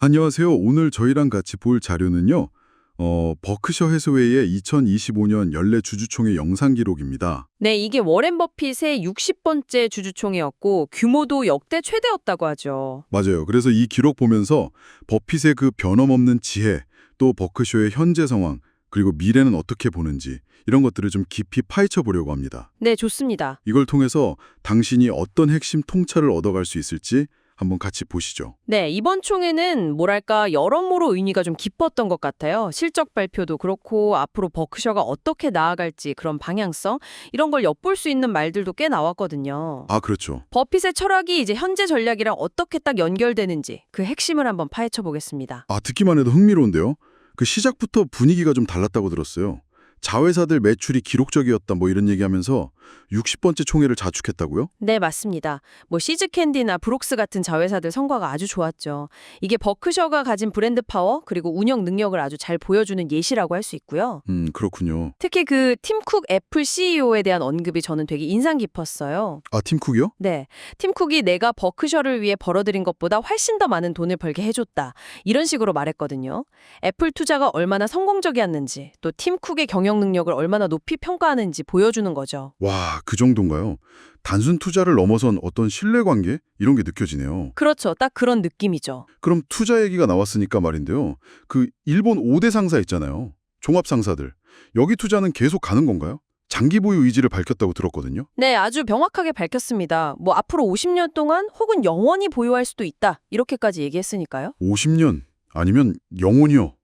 안녕하세요. 오늘 저희랑 같이 볼 자료는요. 어, 버크셔 해스웨이의 2025년 연례 주주총회 영상 기록입니다. 네, 이게 워렌 버핏의 60번째 주주총회였고 규모도 역대 최대였다고 하죠. 맞아요. 그래서 이 기록 보면서 버핏의 그 변함없는 지혜, 또 버크셔의 현재 상황, 그리고 미래는 어떻게 보는지 이런 것들을 좀 깊이 파헤쳐 보려고 합니다. 네, 좋습니다. 이걸 통해서 당신이 어떤 핵심 통찰을 얻어갈 수 있을지 한번 같이 보시죠. 네, 이번 총회는 뭐랄까 여러모로 의미가 좀 깊었던 것 같아요. 실적 발표도 그렇고 앞으로 버크셔가 어떻게 나아갈지 그런 방향성 이런 걸 엿볼 수 있는 말들도 꽤 나왔거든요. 아, 그렇죠. 버핏의 철학이 이제 현재 전략이랑 어떻게 딱 연결되는지 그 핵심을 한번 파헤쳐 보겠습니다. 아, 듣기만 해도 흥미로운데요. 그 시작부터 분위기가 좀 달랐다고 들었어요. 자회사들 매출이 기록적이었다 뭐 이런 얘기하면서 60번째 총회를 자축했다고요? 네, 맞습니다. 뭐 시즈캔디나 브록스 같은 자회사들 성과가 아주 좋았죠. 이게 버크셔가 가진 브랜드 파워 그리고 운영 능력을 아주 잘 보여주는 예시라고 할 수 있고요. 음, 그렇군요. 특히 그 팀쿡 애플 CEO에 대한 언급이 저는 되게 인상 깊었어요. 아, 팀쿡이요? 네, 팀 쿡이 내가 버크셔를 위해 벌어들인 것보다 훨씬 더 많은 돈을 벌게 해줬다. 이런 식으로 말했거든요. 애플 투자가 얼마나 성공적이었는지, 또 팀 쿡의 경영 능력을 얼마나 높이 평가하는지 보여주는 거죠. 와, 그 정도인가요? 단순 투자를 넘어선 어떤 신뢰관계? 이런 게 느껴지네요. 그렇죠. 딱 그런 느낌이죠. 그럼 투자 얘기가 나왔으니까 말인데요. 그 일본 5대 상사 있잖아요. 종합 상사들. 여기 투자는 계속 가는 건가요? 장기 보유 의지를 밝혔다고 들었거든요. 네, 아주 명확하게 밝혔습니다. 뭐 앞으로 50년 동안 혹은 영원히 보유할 수도 있다. 이렇게까지 얘기했으니까요. 50년 아니면 영원히요.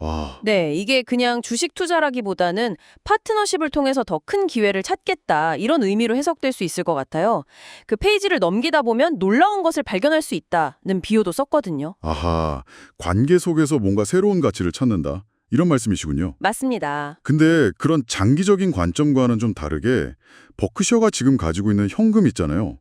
아, 네, 이게 그냥 주식 투자라기보다는 파트너십을 통해서 더 큰 기회를 찾겠다. 이런 의미로 해석될 수 있을 것 같아요. 그 페이지를 넘기다 보면 놀라운 것을 발견할 수 있다는 비유도 썼거든요. 아하. 관계 속에서 뭔가 새로운 가치를 찾는다. 이런 말씀이시군요. 맞습니다. 근데 그런 장기적인 관점과는 좀 다르게 버크셔가 지금 가지고 있는 현금 있잖아요.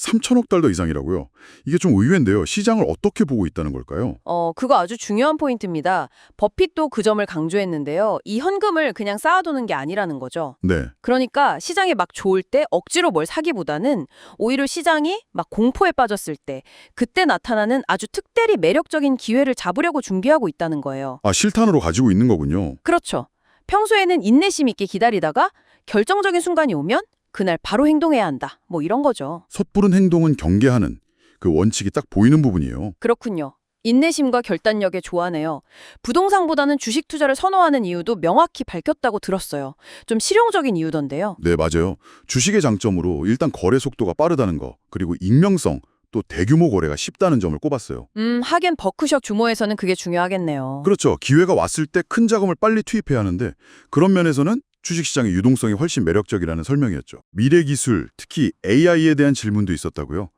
3천억 달러 이상이라고요. 이게 좀 의외인데요. 시장을 어떻게 보고 있다는 걸까요? 어, 그거 아주 중요한 포인트입니다. 버핏도 그 점을 강조했는데요. 이 현금을 그냥 쌓아두는 게 아니라는 거죠. 네. 그러니까 시장이 막 좋을 때 억지로 뭘 사기보다는 오히려 시장이 막 공포에 빠졌을 때 그때 나타나는 아주 특별히 매력적인 기회를 잡으려고 준비하고 있다는 거예요. 아, 실탄으로 가지고 있는 거군요. 그렇죠. 평소에는 인내심 있게 기다리다가 결정적인 순간이 오면 그날 바로 행동해야 한다. 뭐 이런 거죠. 섣부른 행동은 경계하는 그 원칙이 딱 보이는 부분이에요. 그렇군요. 인내심과 결단력에 좋아하네요. 부동산보다는 주식 투자를 선호하는 이유도 명확히 밝혔다고 들었어요. 좀 실용적인 이유던데요. 네, 맞아요. 주식의 장점으로 일단 거래 속도가 빠르다는 거, 그리고 익명성, 또 대규모 거래가 쉽다는 점을 꼽았어요. 음, 하긴 버크셔 규모에서는 그게 중요하겠네요. 그렇죠. 기회가 왔을 때 큰 자금을 빨리 투입해야 하는데 그런 면에서는 주식시장의 유동성이 훨씬 매력적이라는 설명이었죠. 미래 기술, 특히 AI에 대한 질문도 있었다고요.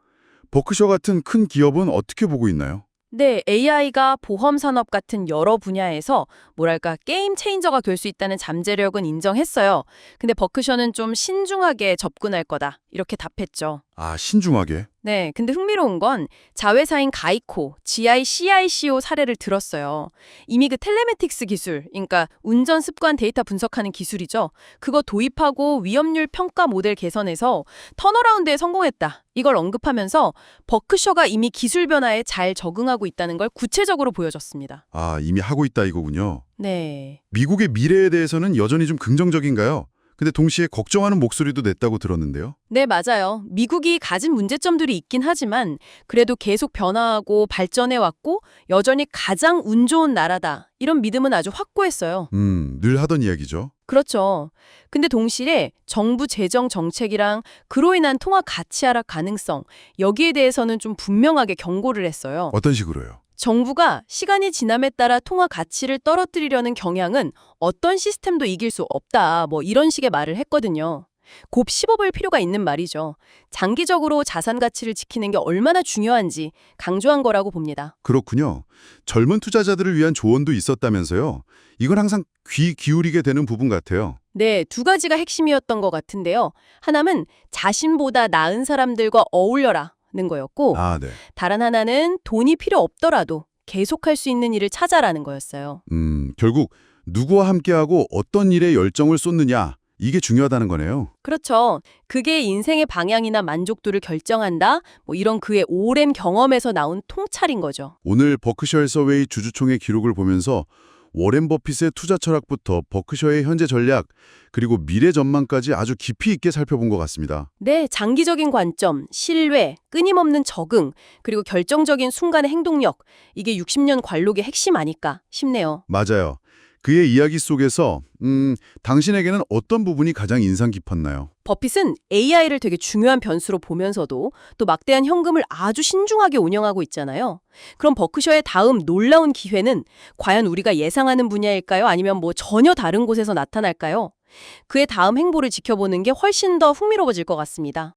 버크셔 같은 큰 기업은 어떻게 보고 있나요? 네, AI가 보험 산업 같은 여러 분야에서 뭐랄까 게임 체인저가 될 수 있다는 잠재력은 인정했어요. 근데 버크셔는 좀 신중하게 접근할 거다. 이렇게 답했죠. 아, 신중하게. 네, 근데 흥미로운 건 자회사인 가이코, GICICO 사례를 들었어요. 이미 그 텔레메틱스 기술, 그러니까 운전 습관 데이터 분석하는 기술이죠. 그거 도입하고 위험률 평가 모델 개선해서 턴어라운드에 성공했다. 이걸 언급하면서 버크셔가 이미 기술 변화에 잘 적응하고 있다는 걸 구체적으로 보여줬습니다. 아, 이미 하고 있다 이거군요. 네. 미국의 미래에 대해서는 여전히 좀 긍정적인가요? 근데 동시에 걱정하는 목소리도 냈다고 들었는데요. 네, 맞아요. 미국이 가진 문제점들이 있긴 하지만 그래도 계속 변화하고 발전해왔고 여전히 가장 운 좋은 나라다. 이런 믿음은 아주 확고했어요. 음, 늘 하던 이야기죠. 그렇죠. 근데 동시에 정부 재정 정책이랑 그로 인한 통화 가치 하락 가능성, 여기에 대해서는 좀 분명하게 경고를 했어요. 어떤 식으로요? 정부가 시간이 지남에 따라 통화 가치를 떨어뜨리려는 경향은 어떤 시스템도 이길 수 없다. 뭐 이런 식의 말을 했거든요. 곱 씹어볼 필요가 있는 말이죠. 장기적으로 자산 가치를 지키는 게 얼마나 중요한지 강조한 거라고 봅니다. 그렇군요. 젊은 투자자들을 위한 조언도 있었다면서요. 이건 항상 귀 기울이게 되는 부분 같아요. 네, 두 가지가 핵심이었던 것 같은데요. 하나는 자신보다 나은 사람들과 어울려라. 는 거였고 아, 네. 다른 하나는 돈이 필요 없더라도 계속할 수 있는 일을 찾아라는 거였어요. 음, 결국 누구와 함께하고 어떤 일에 열정을 쏟느냐 이게 중요하다는 거네요. 그렇죠. 그게 인생의 방향이나 만족도를 결정한다. 뭐 이런 그의 오랜 경험에서 나온 통찰인 거죠. 오늘 버크셔 헬서웨이 주주총회 기록을 보면서 워렌 버핏의 투자 철학부터 버크셔의 현재 전략, 그리고 미래 전망까지 아주 깊이 있게 살펴본 것 같습니다. 네, 장기적인 관점, 신뢰, 끊임없는 적응, 그리고 결정적인 순간의 행동력. 이게 60년 관록의 핵심 아닐까 싶네요. 맞아요. 그의 이야기 속에서 음, 당신에게는 어떤 부분이 가장 인상 깊었나요? 버핏은 AI를 되게 중요한 변수로 보면서도 또 막대한 현금을 아주 신중하게 운영하고 있잖아요. 그럼 버크셔의 다음 놀라운 기회는 과연 우리가 예상하는 분야일까요? 아니면 뭐 전혀 다른 곳에서 나타날까요? 그의 다음 행보를 지켜보는 게 훨씬 더 흥미로워질 것 같습니다.